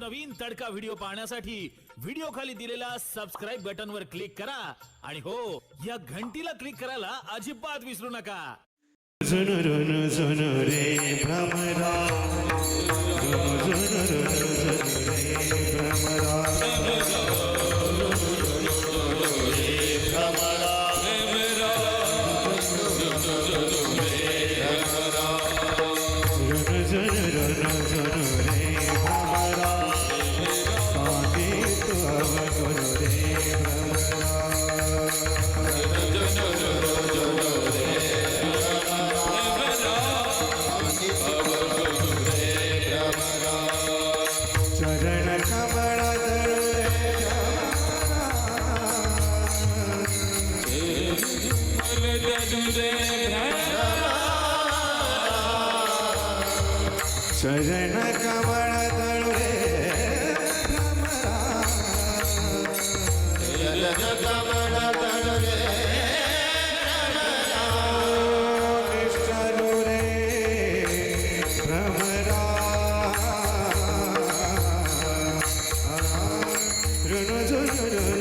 नवनवीन तडका व्हिडिओ पाहण्यासाठी व्हिडिओ खाली दिलेल्या सबस्क्राईब बटन वर क्लिक करा. आणि हो या घंटीला क्लिक करायला अजिबात विसरू नका. चरण कमळ चरण कमळ तळु रे निष्ठलु đời đời đời